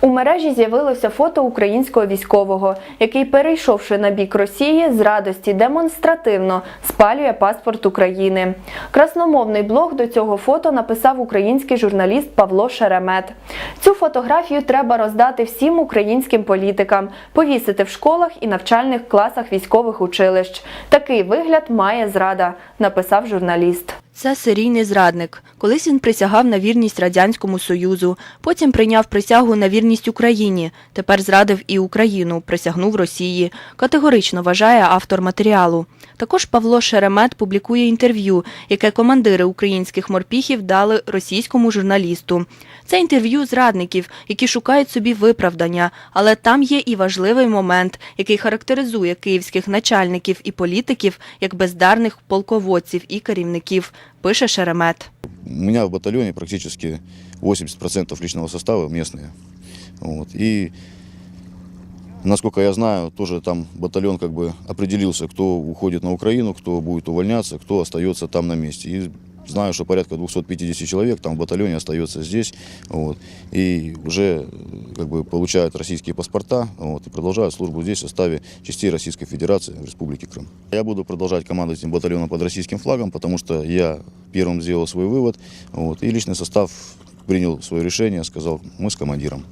У мережі з'явилося фото українського військового, який, перейшовши на бік Росії, з радості демонстративно спалює паспорт України. Красномовний блог до цього фото написав український журналіст Павло Шеремет. Цю фотографію треба роздати всім українським політикам, повісити в школах і навчальних класах військових училищ. Такий вигляд має зрада, написав журналіст. Це серійний зрадник. Колись він присягав на вірність Радянському Союзу, потім прийняв присягу на вірність Україні, тепер зрадив і Україну, присягнув Росії. Категорично вважає автор матеріалу. Також Павло Шеремет публікує інтерв'ю, яке командири українських морпіхів дали російському журналісту. Це інтерв'ю зрадників, які шукають собі виправдання, але там є і важливий момент, який характеризує київських начальників і політиків як бездарних полководців і керівників, пише Шеремет. У меня в батальоне практически 80% личного состава местные. Вот. И, насколько я знаю, тоже там батальон как бы определился, кто уходит на Украину, кто будет увольняться, кто остается там на месте. И знаю, что порядка 250 человек там в батальоне остается здесь. Вот. И уже как бы получают российские паспорта вот, и продолжают службу здесь в составе частей Российской Федерации в Республике Крым. Я буду продолжать командовать этим батальоном под российским флагом, потому что я первым сделал свой вывод. Вот, и личный состав принял свое решение, сказал, мы с командиром.